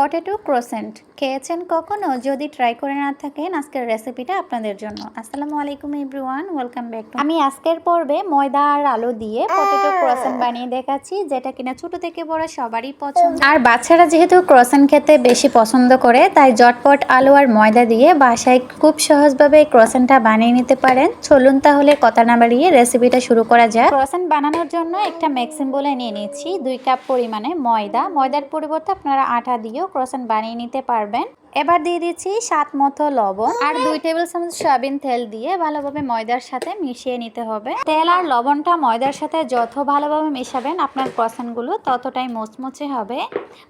Potato croissant খেয়েছেন কখনো? যদি ট্রাই করে না থাকেন আজকের রেসিপিটা আপনাদের জন্য। আসসালামু আলাইকুম এভরিওয়ান ওয়েলকাম ব্যাক টু আমি আজকের পর্বে ময়দা আর আলু দিয়ে পটেটো ক্রোসেন্ট বানিয়ে দেখাচ্ছি যেটা কিনা ছোট থেকে বড় সবারই পছন্দ। আর বাচ্চারা যেহেতু ক্রোসেন্ট খেতে বেশি পছন্দ করে তাই জটপট আলু আর ময়দা দিয়ে বাসায় খুব সহজভাবে ক্রোসেন্টটা বানিয়ে নিতে পারেন। চলুন তাহলে কথা না বাড়িয়ে রেসিপিটা শুরু করা যাক। ক্রোসেন্ট বানানোর জন্য একটা ম্যাক্সিম বলে নিয়ে নিচ্ছি। দুই কাপ পরিমাণে ময়দা। ময়দার পরিবর্তে আপনারা আটা দিয়েও ক্রোসেন্ট বানিয়ে নিতে পারবেন। এবার দিয়ে দিচ্ছি স্বাদ মতো লবণ আর দুই টেবিল চামচ সয়াবিন তেল দিয়ে ভালোভাবে ময়দার সাথে মিশিয়ে নিতে হবে। তেল আর লবণটা ময়দার সাথে যত ভালোভাবে মেশাবেন আপনার ক্রসানগুলো ততটাই মোচমোচে হবে।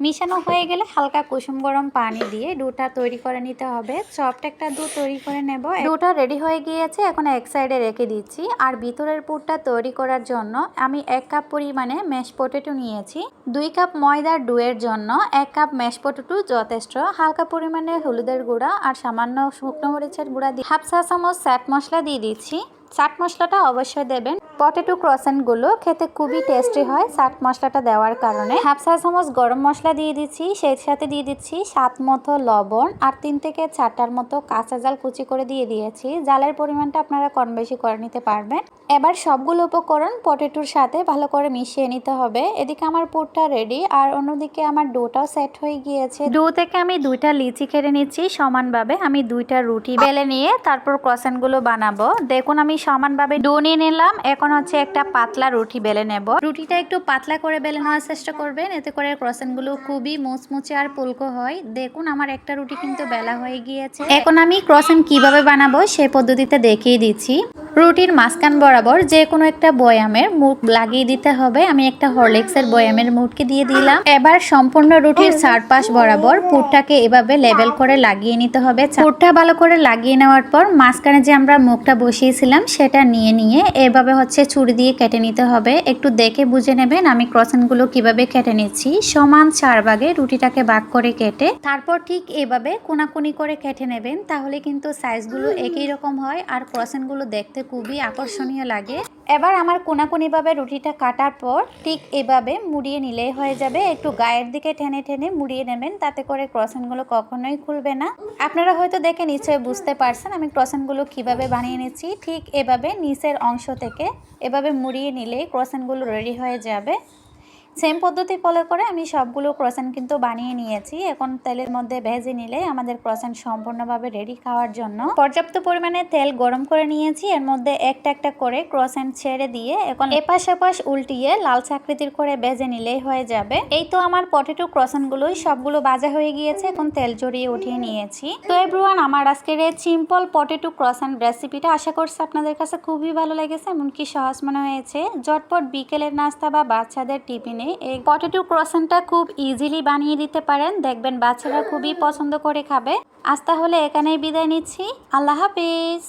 মিশানো হয়ে গেলে হালকা কুসুম গরম পানি দিয়ে ডুটা তৈরি করে নিতে হবে। সফট একটা দুধ তৈরি করে নেব। ডুটা রেডি হয়ে গিয়েছে এখন এক সাইডে রেখে দিচ্ছি। আর ভিতরের পুরটা তৈরি করার জন্য আমি এক কাপ পরিমাণে ম্যাশ পটেটো নিয়েছি। দুই কাপ ময়দার ডুয়ের জন্য এক কাপ ম্যাশ পটেটো যথেষ্ট। হালকা পরিমাণে হলুদের গুঁড়া আর সামান্য শুকনো মরিচের গুঁড়া দিয়ে হাফ চা চামচ স্যাট মশলা দিয়ে দিচ্ছি। চাট মশলাটা অবশ্যই দেবেন। পটেটো ক্রসেন্টগুলো খেতে খুবই টেস্টি হয় চাট মশলাটা দেওয়ার কারণে। হাফ চা চামচ গরম মশলা দিয়ে দিচ্ছি, সেই সাথে দিয়ে দিচ্ছি সাত মতো লবণ আর তিন থেকে চারটার মতো কাঁচা জাল কুচি করে দিয়ে দিয়েছি। জালের পরিমাণটা আপনারা কম বেশি করে নিতে পারবেন। এবার সবগুলো উপকরণ পটেটোর সাথে ভালো করে মিশিয়ে নিতে হবে। এদিকে আমার পুরটা রেডি আর অন্যদিকে আমার ডোটাও সেট হয়ে গিয়েছে। ডো থেকে আমি দুইটা লিচি কেটে নিচ্ছি, সমানভাবে আমি দুইটা রুটি বেলে নিয়ে তারপর ক্রসেন্টগুলো বানাবো। দেখুন আমি সমানভাবে ডো নিয়ে নিলাম। এখন হচ্ছে একটা পাতলা রুটি বেলে নেব। রুটিটা একটু পাতলা করে বেলে নেওয়ার চেষ্টা করবেন। এতে করে ক্রসেন্টগুলো খুবই মুচমুচে আর পুলকো হয়। দেখুন, আমার একটা রুটি কিন্তু বেলা হয়ে গিয়েছে। এখন আমি ক্রসেন কীভাবে বানাবো সেই পদ্ধতিতে দেখিয়ে দিচ্ছি। রুটির মাঝখান বরাবর যে কোনো একটা বয়ামের মুখ লাগিয়ে দিতে হবে। আমি একটা হরলিক্সের বয়ামের মুখকে দিয়ে দিলাম। এবার সম্পূর্ণ রুটির চারপাশ বরাবর পুরটাকে এভাবে লেবেল করে লাগিয়ে নিতে হবে। পুরটা ভালো করে লাগিয়ে নেওয়ার পর মাঝখানে যে আমরা মুখটা বসিয়েছিলাম সেটা নিয়ে নিয়ে এভাবে হচ্ছে ছুরি দিয়ে কেটে নিতে হবে। একটু দেখে বুঝে নেবেন আমি ক্রসেনগুলো কীভাবে কেটে নিচ্ছি। সমান চার ভাগে রুটিটাকে ভাগ করে কেটে তারপর ঠিক এভাবে কোনাকুনি করে কেটে নেবেন। তাহলে কিন্তু সাইজগুলো একই রকম হয় আর ক্রসেনগুলো দেখতে খুবই আকর্ষণীয় লাগে। এবার আমার কোনাকুনিভাবে রুটিটা কাটার পর ঠিক এভাবে মুড়িয়ে নিলেই হয়ে যাবে। একটু গায়ের দিকে ঠেনে ঠেনে মুড়িয়ে নেবেন, তাতে করে ক্রসেনগুলো কখনোই খুলবে না। আপনারা হয়তো দেখে নিশ্চয়ই বুঝতে পারছেন আমি ক্রসেনগুলো কীভাবে বানিয়ে নিচ্ছি। ঠিক এভাবে নিচের অংশ থেকে এভাবে মুড়িয়ে নিলেই ক্রসেনগুলো রেডি হয়ে যাবে। সেম পদ্ধতি ফলো করে আমি সবগুলো ক্রসেন কিন্তু বানিয়ে নিয়েছি। এখন তেলের মধ্যে ভেজে নিলে আমাদের ক্রসেন সম্পূর্ণভাবে রেডি খাওয়ার জন্য। পর্যাপ্ত পরিমাণে তেল গরম করে নিয়েছি। এর মধ্যে একটা একটা করে ক্রসেন ছেড়ে দিয়ে এখন এপাশ এপাশ উল্টিয়ে লাল চাকরিতির করে ভেজে নিলেই হয়ে যাবে। এই তো আমার পটেটো ক্রসেনগুলোই সবগুলো বাজা হয়ে গিয়েছে। এখন তেল জড়িয়ে উঠিয়ে নিয়েছি। তো এভরিওয়ান আমার আজকের এই সিম্পল পটেটো ক্রসেন রেসিপিটা আশা করছি আপনাদের কাছে খুবই ভালো লেগেছে, এমনকি সহজ মনে হয়েছে। ঝটপট বিকেলের নাস্তা বা বাচ্চাদের টিফিনে এই পটেটো ক্রসেন্টটা খুব ইজিলি বানিয়ে দিতে পারেন। দেখবেন বাচ্চারা খুবই পছন্দ করে খাবে। আজ তাহলে এখানেই বিদায় নিচ্ছি। আল্লাহ হাফিজ।